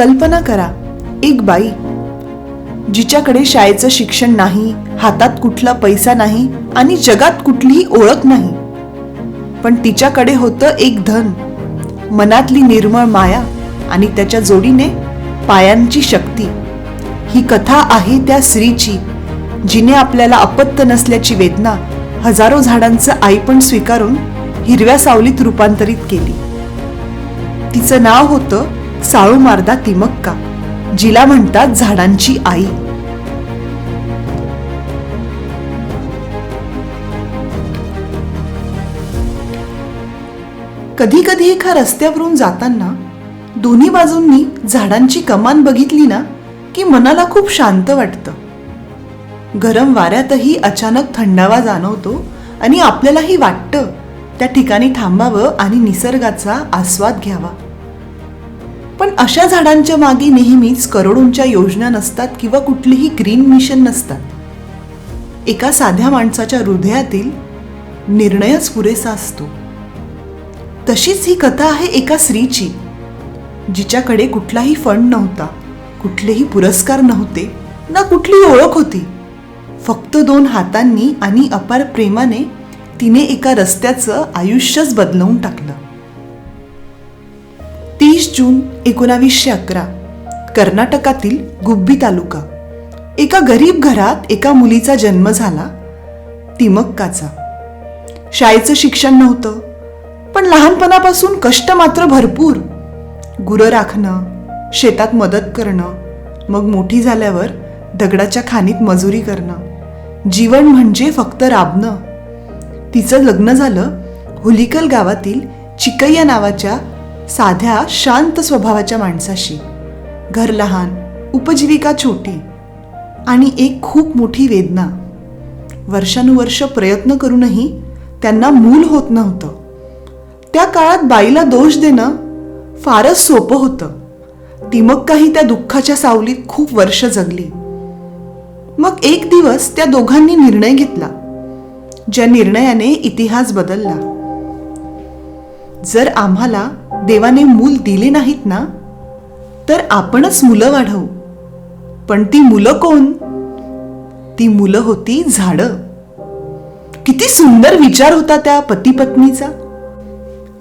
कल्पना करा एक बाई जिच्याकडे शाळेचं शिक्षण नाही हातात कुठला पैसा नाही आणि जगात कुठलीही ओळख नाही. पण तिच्याकडे होतं एक धन मनातली निर्मळ माया आणि त्याच्या जोडीने पायांची शक्ती. ही कथा आहे त्या स्त्रीची जिने आपल्याला अपत्य नसल्याची वेदना हजारो झाडांचं आईपण स्वीकारून हिरव्या सावलीत रूपांतरित केली. तिचं नाव होतं साळू मारदा तिमक्का जिला म्हणतात झाडांची आई. कधी कधी एका रस्त्यावरून जाताना दोन्ही बाजूंनी झाडांची कमान बघितली ना की मनाला खूप शांत वाटतं. गरम वाऱ्यातही अचानक थंडावा जाणवतो आणि आपल्यालाही वाटतं त्या ठिकाणी थांबावं आणि निसर्गाचा आस्वाद घ्यावा. पण अशा झाडांच्या मागे नेहमीच करोडोंच्या योजना नसतात किंवा कुठलीही ग्रीन मिशन नसतात. एका साध्या माणसाच्या हृदयातील निर्णयच पुरेसा असतो. तशीच ही कथा आहे एका स्त्रीची जिच्याकडे कुठलाही फंड नव्हता कुठलेही पुरस्कार नव्हते ना कुठली ओळख होती. फक्त दोन हातांनी आणि अपार प्रेमाने तिने एका रस्त्याचं आयुष्यच बदलवून टाकलं. तीस जून एकोणावीसशे अकरा कर्नाटकातील गुब्बी तालुका. एका गरीब घरात एका मुलीचा जन्म झाला तिमक्काचा. शाळेचं शिक्षण नव्हतं पण लहानपणापासून कष्ट मात्र भरपूर. गुरं राखणं शेतात मदत करणं मग मोठी झाल्यावर दगडाच्या खाणीत मजुरी करणं. जीवन म्हणजे फक्त राबणं. तिचं लग्न झालं हुलिकल गावातील चिकय्या नावाच्या साध्या शांत स्वभावाच्या माणसाशी. घर लहान उपजीविका छोटी आणि एक खूप मोठी वेदना. वर्षानुवर्ष प्रयत्न करूनही त्यांना मूल होत नव्हतं. त्या काळात बाईला दोष देणं फारच सोपं होतं. तिमक्काही त्या दुःखाच्या सावलीत खूप वर्ष जगली. मग एक दिवस त्या दोघांनी निर्णय घेतला. ज्या निर्णयाने इतिहास बदलला. जर आम्हाला देवाने मूल दिले नाहीत ना? तर आपणच मुलं वाढवू. पण ती मुलं कोण? ती मुलं होती झाडं. किती सुंदर विचार होता त्या पती पत्नीचा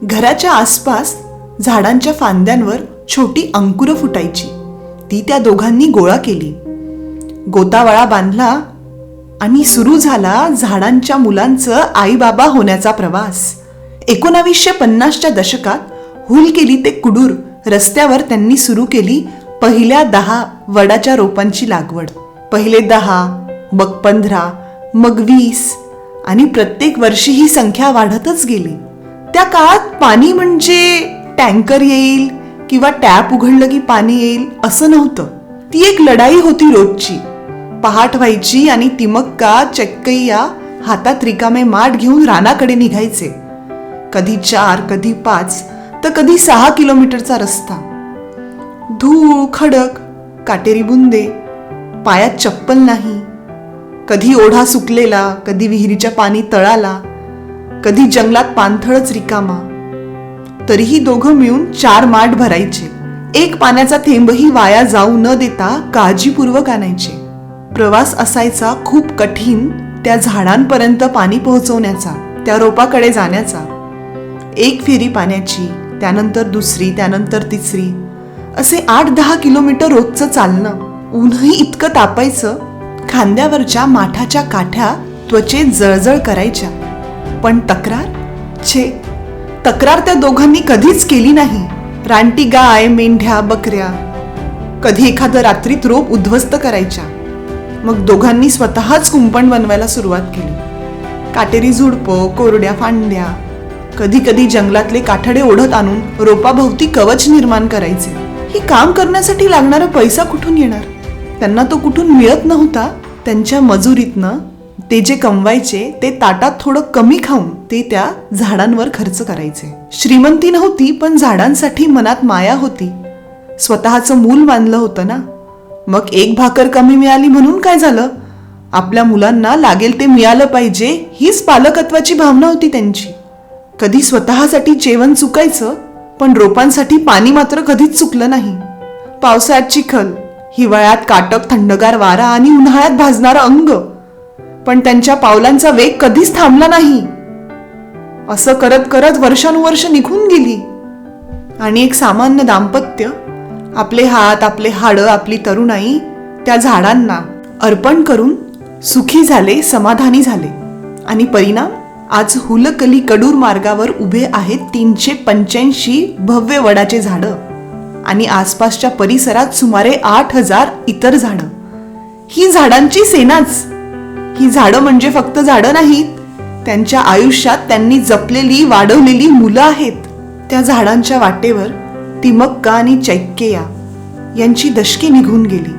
घराच्या आसपास झाडांच्या फांद्यांवर छोटी अंकुरं फुटायची. ती त्या दोघांनी गोळा केली. गोतावळा बांधला आणि सुरू झाला झाडांच्या मुलांचं आई बाबा होण्याचा प्रवास. एकोणावीसशे पन्नासच्या दशकात हुल केली ते कुडूर. रस्त्यावर त्यांनी सुरू केली पहिल्या दहा वडाच्या रोपांची लागवड. पहिले दहा मग पंधरा मग वीस. आणि प्रत्येक वर्षी ही संख्या वाढतच गेली. त्या काळात पाणी म्हणजे टँकर येईल किंवा टॅप उघडलं की पाणी येईल असं नव्हतं. ती एक लढाई होती रोजची. पहाट व्हायची आणि तिमक्का चक्कैया हातात रिकामे माठ घेऊन रानाकडे निघायचे. कधी चार कधी पाच तर कधी सहा किलोमीटरचा रस्ता. धूळ खडक काटेरी बुंदे पायात चप्पल नाही. कधी ओढा सुकलेला कधी विहिरीच्या पाणी तळाला कधी जंगलात पाणथळच रिकामा. तरीही दोघं मिळून चार माठ भरायचे. एक पाण्याचा थेंबही वाया जाऊ न देता काळजीपूर्वक आणायचे. प्रवास असायचा खूप कठीण त्या झाडांपर्यंत पाणी पोहोचवण्याचा त्या रोपाकडे जाण्याचा. एक फेरी पाण्याची त्यानंतर दुसरी त्यानंतर तिसरी. असे आठ दहा किलोमीटर रोजचं चालणं. ऊनही इतकं तापायचं. खांद्यावरच्या माठाच्या काठ्या त्वचेत जळजळ करायच्या. पण तक्रार? छे. तक्रार त्या दोघांनी कधीच केली नाही. रानटी गाय मेंढ्या बकऱ्या. कधी एखादं रात्रीत रोप उद्ध्वस्त करायच्या. मग दोघांनी स्वतःच कुंपण बनवायला सुरुवात केली. काटेरी झुडपं कोरड्या फांद्या कधी कधी जंगलातले काठडे ओढत आणून रोपाभोवती कवच निर्माण करायचे. ही काम करण्यासाठी लागणारा पैसा कुठून येणार? त्यांना तो कुठून मिळत नव्हता? त्यांच्या मजुरीतनं ते जे कमवायचे ते ताटात थोडं कमी खाऊन ते त्या झाडांवर खर्च करायचे. श्रीमंती नव्हती पण झाडांसाठी मनात माया होती. स्वतःचं मूल बांधलं होतं ना? मग एक भाकर कमी मिळाली म्हणून काय झालं? आपल्या मुलांना लागेल ते मिळालं पाहिजे हीच पालकत्वाची भावना होती त्यांची. कधी स्वतःसाठी जेवण चुकायचं पण रोपांसाठी पाणी मात्र कधीच चुकलं नाही. पावसाळ्यात चिखल हिवाळ्यात काटक थंडगार वारा आणि उन्हाळ्यात भाजणारं अंग. पण त्यांच्या पावलांचा वेग कधीच थांबला नाही. असं करत करत वर्षानुवर्ष निघून गेली. आणि एक सामान्य दाम्पत्य आपले हात आपले हाडं आपली तरुणाई त्या झाडांना अर्पण करून सुखी झाले समाधानी झाले. आणि परिणाम? आज हुलकली कडूर मार्गावर उभे आहेत तीनशे पंच्याऐंशी भव्य वडाचे झाडं. आणि आसपासच्या परिसरात सुमारे आठ हजार इतर झाडं. ही झाडांची सेनाच. ही झाडं म्हणजे फक्त झाडं नाहीत. त्यांच्या आयुष्यात त्यांनी जपलेली वाढवलेली मुलं आहेत. त्या झाडांच्या वाटेवर तिमक्का आणि चैक्यया यांची दशके निघून गेली.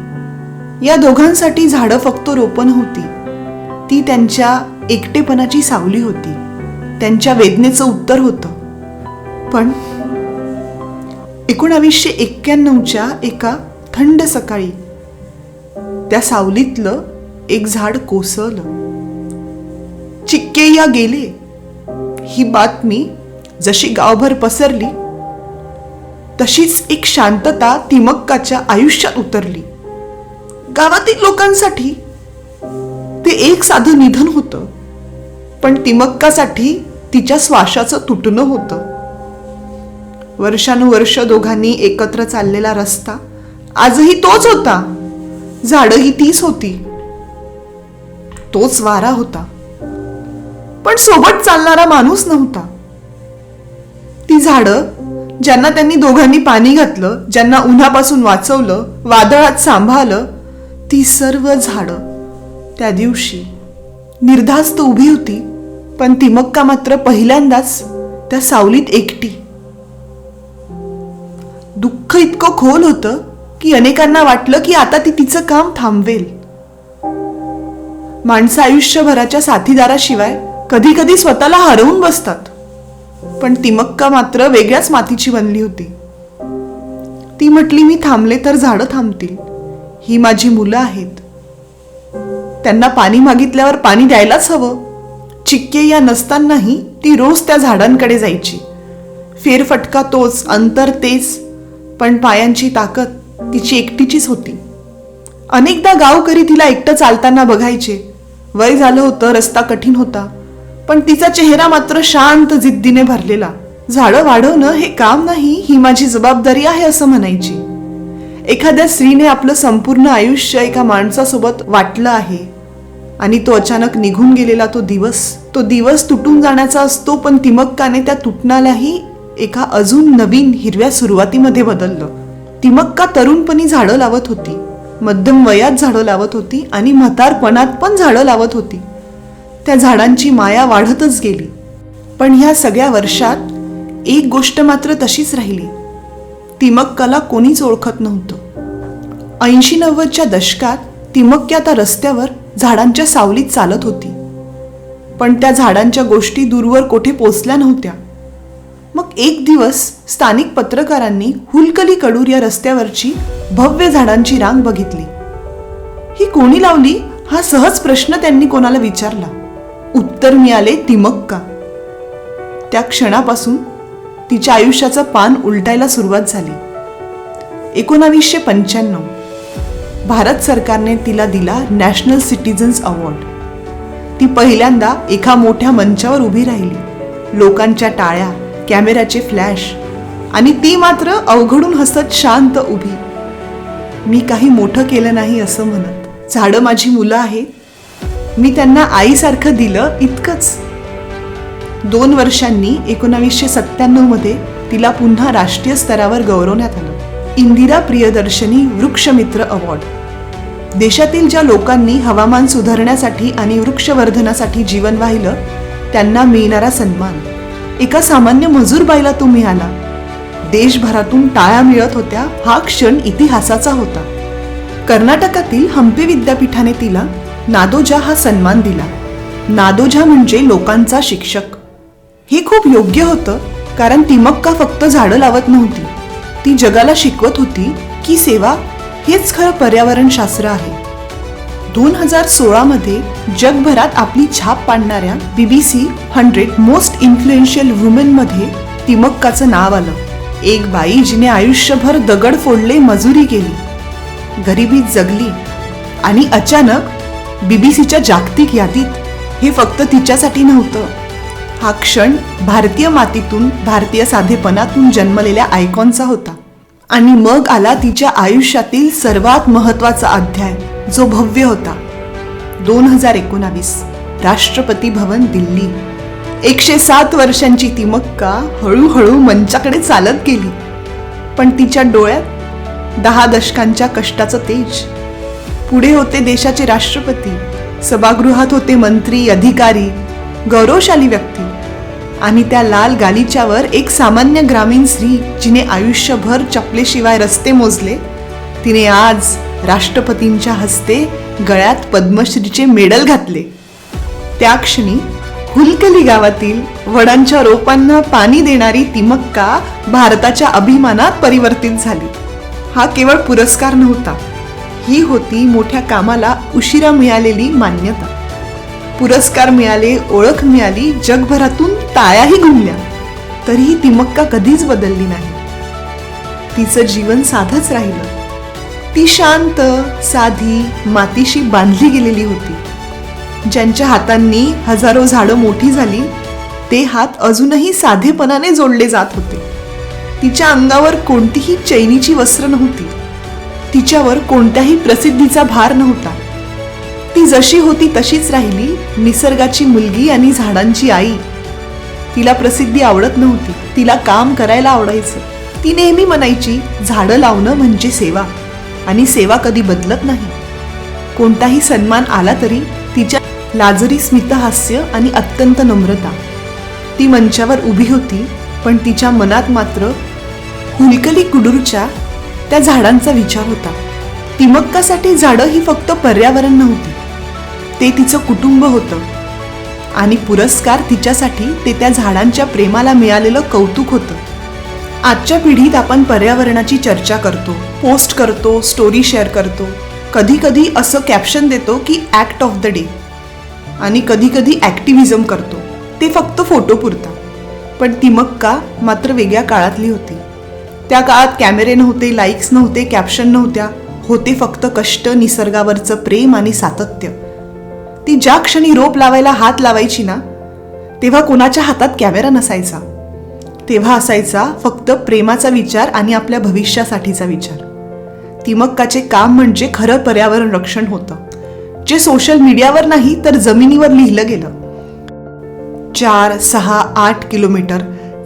या दोघांसाठी झाडं फक्त रोपण होती. ती त्यांच्या एकटेपणाची सावली होती. त्यांच्या वेदनेचं उत्तर होतं. पण एकोणावीसशे एक्क्याण्णवच्या एका थंड सकाळी त्या सावलीतलं एक झाड कोसळलं. चिक्केया गेले. ही बातमी जशी गावभर पसरली तशीच एक शांतता तिमक्काच्या आयुष्यात उतरली. गावातील लोकांसाठी ते एक साधं निधन होतं. पण तिमक्कासाठी तिच्या श्वासाचं तुटणं होतं. वर्षानुवर्ष दोघांनी एकत्र चाललेला रस्ता आजही तोच होता. झाडं तीच होती. तोच वारा होता. पण सोबत चालणारा माणूस नव्हता. ती झाडं ज्यांना त्यांनी दोघांनी पाणी घातलं ज्यांना उन्हापासून वाचवलं वादळात सांभाळलं ती सर्व झाडं त्या दिवशी निर्धास्त उभी होती. पण तिमक्का मात्र पहिल्यांदाच त्या सावलीत एकटी. दुःख इतकं खोल होतं की अनेकांना वाटलं की आता ती तिचं काम थांबवेल. माणसं आयुष्यभराच्या साथीदाराशिवाय कधी कधी स्वतःला हरवून बसतात. पण तिमक्का मात्र वेगळ्याच मातीची बनली होती. ती म्हटली मी थांबले तर झाडं थांबतील. ही माझी मुलं आहेत. त्यांना पाणी मागितल्यावर पाणी द्यायलाच हवं. चिक्के या नसतानाही ती रोज त्या झाडांकडे जायची. फेरफटका तोच अंतर तेच पण पायांची ताकद तिची एकटीचीच होती. अनेकदा गावकरी तिला एकटं चालताना बघायचे. वय झालं होतं रस्ता कठीण होता पण तिचा चेहरा मात्र शांत जिद्दीने भरलेला. झाडं वाढवणं हे काम नाही ही माझी जबाबदारी आहे असं म्हणायची. एखाद्या स्त्रीने आपलं संपूर्ण आयुष्य एका माणसासोबत वाटलं आहे आणि तो अचानक निघून गेलेला तो दिवस तो दिवस तुटून जाण्याचा असतो पण तिमक्काने त्या तुटण्यालाही एका अजून नवीन हिरव्या सुरुवातीमध्ये बदललं. तिमक्का तरुणपणी झाडं लावत होती. मध्यम वयात झाडं लावत होती आणि म्हातारपणात पण झाडं लावत होती. त्या झाडांची माया वाढतच गेली. पण ह्या सगळ्या वर्षात एक गोष्ट मात्र तशीच राहिली. तिमक्काला कोणीच ओळखत नव्हतं. ऐंशी नव्वदच्या दशकात तिमक्की आता रस्त्यावर झाडांच्या सावलीत चालत होती. पण त्या झाडांच्या गोष्टी दूरवर कोठे पोचल्या नव्हत्या. मग एक दिवस स्थानिक पत्रकारांनी हुलकली कडूर या रस्त्यावरची भव्य झाडांची रांग बघितली. ही कोणी लावली? हा सहज प्रश्न त्यांनी कोणाला विचारला. उत्तर मिळाले तिमक्का. त्या क्षणापासून तिच्या आयुष्याचं पान उलटायला सुरुवात झाली. एकोणावीसशे पंच्याण्णव. भारत सरकारने तिला दिला नॅशनल सिटीजन्स अवॉर्ड. ती पहिल्यांदा एका मोठ्या मंचावर उभी राहिली. लोकांच्या टाळ्या कॅमेऱ्याचे फ्लॅश आणि ती मात्र अवघडून हसत शांत उभी. मी काही मोठं केलं नाही असं म्हणत. झाडं माझी मुलं आहेत. मी त्यांना आईसारखं दिलं इतकंच. दोन वर्षांनी एकोणावीसशे सत्त्याण्णवमध्ये तिला पुन्हा राष्ट्रीय स्तरावर गौरवण्यात आलं. इंदिरा प्रियदर्शनी वृक्षमित्र अवॉर्ड. देशातील ज्या लोकांनी हवामान सुधारण्यासाठी आणि वृक्षवर्धनासाठी जीवन वाहिलं त्यांना मिळणारा सन्मान. एका सामान्य मजूर बाईला तो मिळाला देशभरातून टाळ्या मिळत होत्या हा क्षण इतिहासाचा होता. कर्नाटकातील हम्पी विद्यापीठाने तिला नादोजा हा सन्मान दिला. नादोजा म्हणजे लोकांचा शिक्षक. हे खूप योग्य होतं कारण तिमक्का फक्त झाडं लावत नव्हती. ती जगाला शिकवत होती की सेवा हेच खरं पर्यावरण शास्त्र आहे. दोन हजार सोळामध्ये जगभरात आपली छाप पाडणाऱ्या बीबीसी हंड्रेड मोस्ट इन्फ्लुएन्शियल वुमेनमध्ये तिमक्काचं नाव आलं. एक बाई जिने आयुष्यभर दगड फोडले मजुरी केली गरिबीत जगली आणि अचानक बीबीसीच्या जागतिक यादीत हे फक्त तिच्यासाठी नव्हतं. हा क्षण भारतीय मातीतून भारतीय साधेपणातून जन्मलेल्या आयकॉनचा होता. आणि मग आला तिच्या आयुष्यातील सर्वात महत्त्वाचा अध्याय जो भव्य होता. दोन हजार एकोणावीस राष्ट्रपती भवन दिल्ली. एकशे सात वर्षांची ती मक्का हळूहळू मंचाकडे चालत गेली. पण तिच्या डोळ्यात दहा दशकांच्या कष्टाचं तेज. पुढे होते देशाचे राष्ट्रपती सभागृहात होते मंत्री अधिकारी गौरवशाली व्यक्ती. आणि त्या लाल गालिच्यावर एक सामान्य ग्रामीण स्त्री जिने आयुष्यभर चपलेशिवाय रस्ते मोजले तिने आज राष्ट्रपतींच्या हस्ते गळ्यात पद्मश्रीचे मेडल घातले. त्या क्षणी हुलकली गावातील वडांच्या रोपांना पाणी देणारी तिमक्का भारताच्या अभिमानात परिवर्तित झाली. हा केवळ पुरस्कार नव्हता ही होती मोठ्या कामाला उशिरा मिळालेली मान्यता. पुरस्कार मिळाले ओळख मिळाली जगभरातून तायाही घुमल्या तरीही तिमक्का कधीच बदलली नाही. तिचं जीवन साधंच राहिलं. ती शांत साधी मातीशी बांधली गेलेली होती. ज्यांच्या हातांनी हजारो झाडं मोठी झाली ते हात अजूनही साधेपणाने जोडले जात होते. तिच्या अंगावर कोणतीही चैनीची वस्त्र नव्हती. तिच्यावर कोणत्याही प्रसिद्धीचा भार नव्हता. ती जशी होती तशीच राहिली. निसर्गाची मुलगी आणि झाडांची आई. तिला प्रसिद्धी आवडत नव्हती. तिला काम करायला आवडायचं. ती नेहमी म्हणायची झाडं लावणं म्हणजे सेवा. आणि सेवा कधी बदलत नाही. कोणताही सन्मान आला तरी तिच्या लाजरी स्मितहास्य आणि अत्यंत नम्रता. ती मंचावर उभी होती पण तिच्या मनात मात्र हुलकली कुडूरच्या त्या झाडांचा विचार होता. तिमक्कासाठी झाडं ही फक्त पर्यावरण नव्हती. ते तिचं कुटुंब होतं. आणि पुरस्कार तिच्यासाठी ते त्या झाडांच्या प्रेमाला मिळालेलं कौतुक होतं. आजच्या पिढीत आपण पर्यावरणाची चर्चा करतो पोस्ट करतो स्टोरी शेअर करतो. कधी कधी असं कॅप्शन देतो की ॲक्ट ऑफ द डे आणि कधी कधी ॲक्टिव्हिजम करतो. ते फक्त फोटो पुरता. पण ती मक्का मात्र वेगळ्या काळातली होती. त्या काळात कॅमेरे नव्हते लाईक्स नव्हते कॅप्शन नव्हत्या. होते फक्त कष्ट निसर्गावरचं प्रेम आणि सातत्य. ती ज्या क्षणी रोप लावायला हात लावायची ना तेव्हा कोणाच्या हातात कॅमेरा नसायचा. तेव्हा असायचा फक्त प्रेमाचा विचार आणि आपल्या भविष्यासाठीचा विचार. तिमक्काचे काम म्हणजे खरं पर्यावरण रक्षण होतं. जे सोशल मीडियावर नाही तर जमिनीवर लिहिलं गेलं. चार सहा आठ किलोमीटर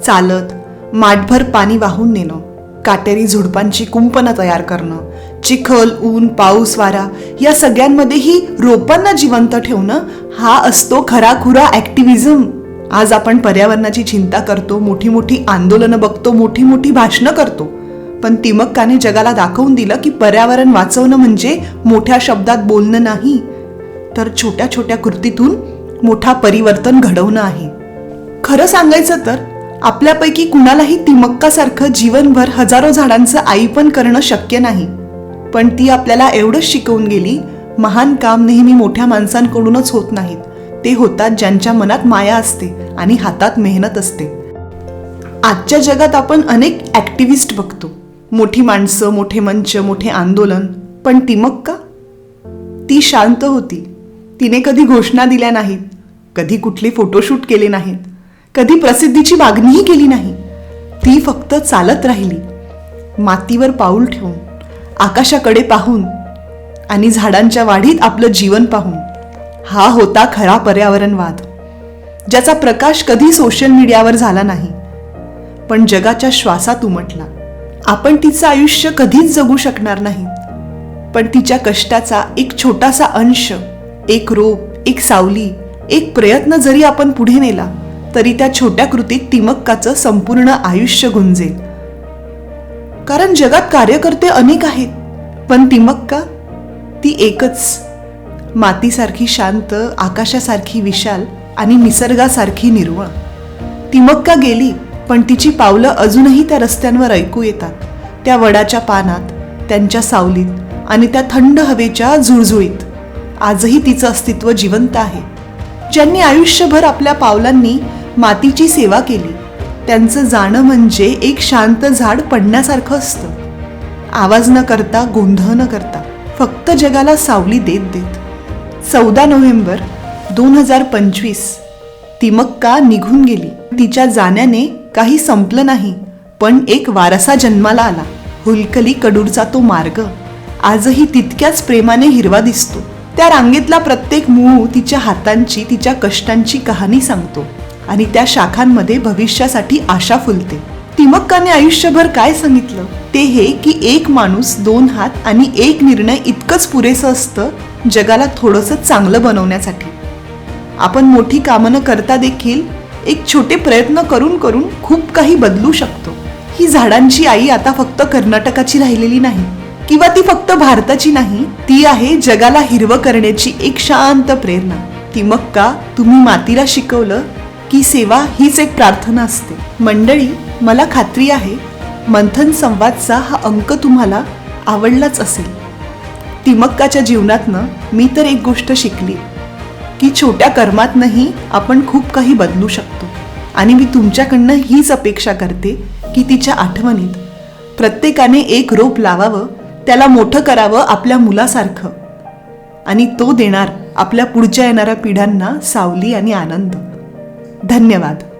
चालत माठभर पाणी वाहून नेणं. काटेरी झुडपांची कुंपणं तयार करणं चिखल ऊन पाऊस वारा या सगळ्यांमध्येही रोपांना जिवंत ठेवणं हा असतो खराखुरा ॲक्टिव्हिजम आज आपण पर्यावरणाची चिंता करतो मोठी मोठी आंदोलनं बघतो मोठी मोठी भाषणं करतो. पण तिमक्काने जगाला दाखवून दिलं की पर्यावरण वाचवणं म्हणजे मोठ्या शब्दात बोलणं नाही. तर छोट्या छोट्या कृतीतून मोठा परिवर्तन घडवणं आहे. खरं सांगायचं तर आपल्यापैकी कुणालाही तिमक्कासारखं जीवनभर हजारो झाडांचं आईपण करणं शक्य नाही. पण ती आपल्याला एवढंच शिकवून गेली महान काम नेहमी मोठ्या माणसांकडूनच होत नाहीत. ते होतात ज्यांच्या मनात माया असते आणि हातात मेहनत असते. आजच्या जगात आपण अनेक ॲक्टिव्हिस्ट बघतो. मोठी माणसं मोठे मंच मोठे आंदोलन. पण तिमक्का? ती शांत होती. तिने कधी घोषणा दिल्या नाहीत. कधी कुठले फोटोशूट केले नाहीत. कधी प्रसिद्धीची मागणीही केली नाही. ती फक्त चालत राहिली. मातीवर पाऊल ठेवून आकाशाकडे पाहून आणि झाडांच्या वाढीत आपलं जीवन पाहून. हा होता खरा पर्यावरणवाद ज्याचा प्रकाश कधी सोशल मीडियावर झाला नाही. पण जगाच्या श्वासात उमटला. आपण तिचं आयुष्य कधीच जगू शकणार नाही. पण तिच्या कष्टाचा एक छोटासा अंश एक रोप एक सावली एक प्रयत्न जरी आपण पुढे नेला तरी त्या छोट्या कृतीत तिमक्काचं संपूर्ण आयुष्य गुंजेल. कारण जगात कार्यकर्ते अनेक आहेत पण तिमक्का ती एकच. मातीसारखी शांत आकाशासारखी विशाल आणि निसर्गासारखी निर्मळ. तिमक्का गेली पण तिची पावलं अजूनही त्या रस्त्यांवर ऐकू येतात. त्या वडाच्या पानात त्यांच्या सावलीत आणि त्या थंड हवेच्या झुळझुळीत आजही तिचं अस्तित्व जिवंत आहे. ज्यांनी आयुष्यभर आपल्या पावलांनी मातीची सेवा केली. त्यांचं जाणं म्हणजे एक शांत झाड पडण्यासारखं असतं. आवाज न करता गोंधळ न करता फक्त जगाला सावली देत देत. चौदा नोव्हेंबर दोन हजार पंचवीस तिमक्का निघून गेली. तिच्या जाण्याने काही संपलं नाही पण एक वारसा जन्माला आला. हुलकली कडूरचा तो मार्ग. आजही तितक्याच प्रेमाने हिरवा दिसतो. त्या रांगेतला प्रत्येक मूळ तिच्या हातांची तिच्या कष्टांची कहाणी सांगतो. आणि त्या शाखांमध्ये भविष्यासाठी आशा फुलते. तिमक्काने आयुष्यभर काय सांगितलं? ते हे की एक माणूस दोन हात आणि एक निर्णय इतकंच पुरेसं असतं जगाला थोडंसं चांगलं बनवण्यासाठी. आपण मोठी कामं करता देखील एक छोटे प्रयत्न करून करून खूप काही बदलू शकतो. ही झाडांची आई आता फक्त कर्नाटकाची राहिलेली नाही किंवा ती फक्त भारताची नाही ती आहे जगाला हिरवं करण्याची एक शांत प्रेरणा. ती तुम्ही मातीला शिकवलं की सेवा हीच एक प्रार्थना असते. मंडळी मला खात्री आहे मंथन संवादचा हा अंक तुम्हाला आवडलाच असेल. तिमक्काच्या जीवनातनं मी तर एक गोष्ट शिकली की छोट्या कर्मातनंही आपण खूप काही बदलू शकतो. आणि मी तुमच्याकडनं हीच अपेक्षा करते की तिच्या आठवणीत प्रत्येकाने एक रोप लावावं त्याला मोठं करावं आपल्या मुलासारखं. आणि तो देणार आपल्या पुढच्या येणाऱ्या पिढ्यांना सावली आणि आनंद. धन्यवाद.